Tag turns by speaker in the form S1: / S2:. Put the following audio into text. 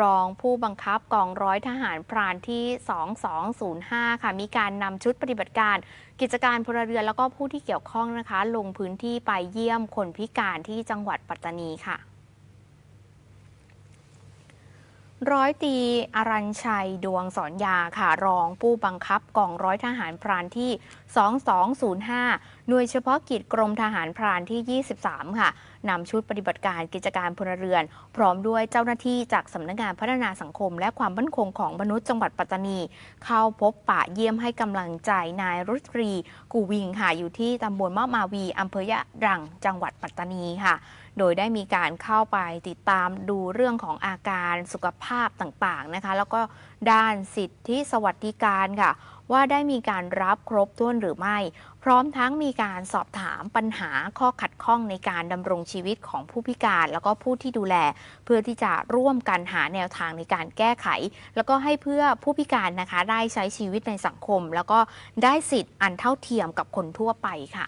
S1: รองผู้บังคับกองร้อยทหารพรานที่ 2205 ค่ะ มีการนำชุดปฏิบัติการ กิจการพลเรือนแล้วก็ผู้ที่เกี่ยวข้องนะคะ ลงพื้นที่ไปเยี่ยมคนพิการที่จังหวัดปัตตานีค่ะ ร้อยตีอรัญชัยดวงสอนยาค่ะ รองผู้บังคับกองร้อยทหารพรานที่ 2205 หน่วยเฉพาะกิจกรมทหารพรานที่ 23 ค่ะนำชุดปฏิบัติการกิจการพลเรือน พร้อมด้วยเจ้าหน้าที่จากสำนักงานพัฒนาสังคม และความมั่นคงของมนุษย์จังหวัดปัตตานี เข้าพบปะเยี่ยมให้กำลังใจนายรุตรีกูวิงค่ะอยู่ที่ตำบลมะมาวีอำเภอยะรังจังหวัดปัตตานีค่ะ โดยได้มีการเข้าไปติดตามดูเรื่องของอาการสุขภาพต่างๆนะคะ แล้วก็ด้านสิทธิสวัสดิการค่ะ ว่าได้มีการรับครบถ้วนหรือไม่ พร้อมทั้งมีการสอบถามปัญหาข้อขัดข้องในการดำรงชีวิตของผู้พิการ แล้วก็ผู้ที่ดูแล เพื่อที่จะร่วมกันหาแนวทางในการแก้ไข แล้วก็ให้เพื่อผู้พิการนะคะได้ใช้ชีวิตในสังคม แล้วก็ได้สิทธิ์อันเท่าเทียมกับคนทั่วไปค่ะ